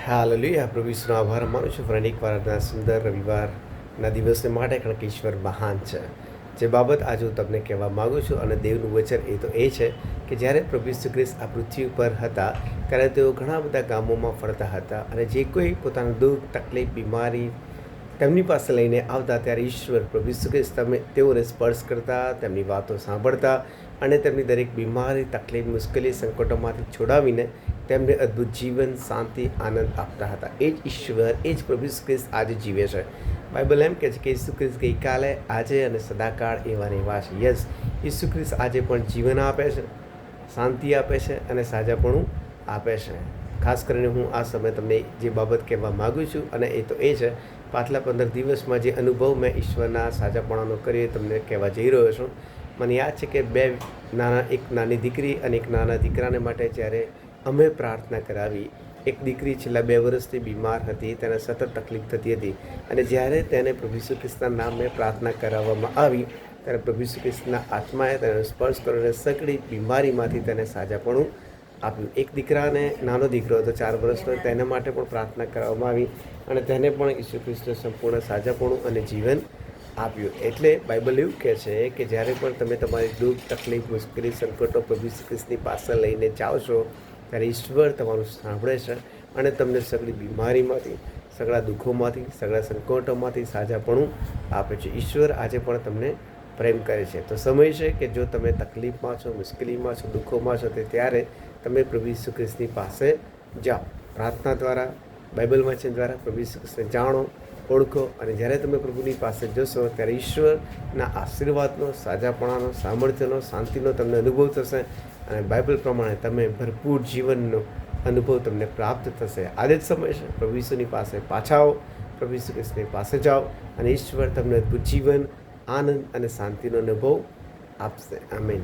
Hallelujah પ્રભુ ઈશ્વરનો આભાર માનું છું. ફરી એકવાર આજના સુંદર રવિવારના દિવસને માટે કારણ કે ઈશ્વર મહાન છે. જે બાબત આજે હું તમને કહેવા માગું છું અને દેવનું વચન એ તો એ છે કે જ્યારે પ્રભુ ઈસુ ખ્રિસ્ત આ પૃથ્વી ઉપર હતા, ત્યારે તેઓ ઘણા બધા ગામોમાં ફરતા હતા અને જે કોઈ પોતાનું દુઃખ, તકલીફ, બીમારી તેમની પાસે લઈને આવતા, ત્યારે ઈશ્વર પ્રભુ ઈસુ ખ્રિસ્ત તમે તેઓને સ્પર્શ કરતા, તેમની વાતો સાંભળતા અને તેમની દરેક બીમારી, તકલીફ, મુશ્કેલી, સંકટોમાંથી છોડાવીને તેમને અદ્ભુત જીવન, શાંતિ, આનંદ આપતા હતા. એ જ ઈશ્વર, એ જ પ્રભુ ખ્રિસ્ત આજે જીવે છે. બાઇબલ એમ કહે છે કે ઈસુ ખ્રિસ્ત ગઈકાલે, આજે અને સદાકાળ એવા એવા છે યસ, ઈસુ ખ્રિસ્ત આજે પણ જીવન આપે છે, શાંતિ આપે છે અને સાજાપણું આપે છે. ખાસ કરીને હું આ સમયે તમને જે બાબત કહેવા માગું છું અને એ તો એ છે, પાછલા પંદર દિવસમાં જે અનુભવ મેં ઈશ્વરના સાજાપણાનો કર્યો તમને કહેવા જઈ રહ્યો છું. મને યાદ છે કે બે નાના, એક નાની દીકરી અને એક નાના દીકરાને માટે જ્યારે અમે પ્રાર્થના કરાવી. એક દીકરી છેલ્લા બે વર્ષથી બીમાર હતી, તેને સતત તકલીફ થતી હતી અને જ્યારે તેને પ્રભુ ખ્રિસ્તના નામે પ્રાર્થના કરાવવામાં આવી, ત્યારે પ્રભુ ખ્રિસ્તના આત્માએ તેને સ્પર્શ કરીને સગડી બીમારીમાંથી તેને સાજાપણું આપ્યું. એક દીકરાને, નાનો દીકરો હતો, ચાર વર્ષનો, તેના માટે પણ પ્રાર્થના કરવામાં આવી અને તેને પણ ઈસુ ખ્રિસ્તને સંપૂર્ણ સાજાપણું અને જીવન આપ્યું. એટલે બાઇબલ એવું કહે છે કે જ્યારે પણ તમે તમારી દુઃખ, તકલીફ, મુશ્કેલી, સંકટો પ્રભુ શ્રી ખ્રિસ્તની પાસે લઈને જાઓ છો ત્યારે ઈશ્વર તમારું સાંભળે છે અને તમને સગળી બીમારીમાંથી, સગળા દુઃખોમાંથી, સગળા સંકટોમાંથી સાજાપણું આપે છે. ઈશ્વર આજે પણ તમને પ્રેમ કરે છે. તો સમય છે કે જો તમે તકલીફમાં છો, મુશ્કેલીમાં છો, દુઃખોમાં છો, તે ત્યારે તમે પ્રભુ ઈસુ ખ્રિસ્તની પાસે જાઓ. પ્રાર્થના દ્વારા, બાઇબલ વાંચન દ્વારા પ્રભુ ઈસુ ખ્રિસ્તને જાણો, ઓળખો અને જ્યારે તમે પ્રભુની પાસે જશો ત્યારે ઈશ્વરના આશીર્વાદનો, સાજાપણાનો, સામર્થ્યનો, શાંતિનો તમને અનુભવ થશે. અને બાઇબલ પ્રમાણે તમે ભરપૂર જીવનનો અનુભવ તમને પ્રાપ્ત થશે. આજે જ સમય છે. પ્રભુ ઈસુની પાસે પાછા આવો. પ્રભુ ઈસુ કૃષ્ણની પાસે જાઓ અને ઈશ્વર તમને અદ્ભુત જીવન, આનંદ અને શાંતિનો અનુભવ આપશે. આમેન.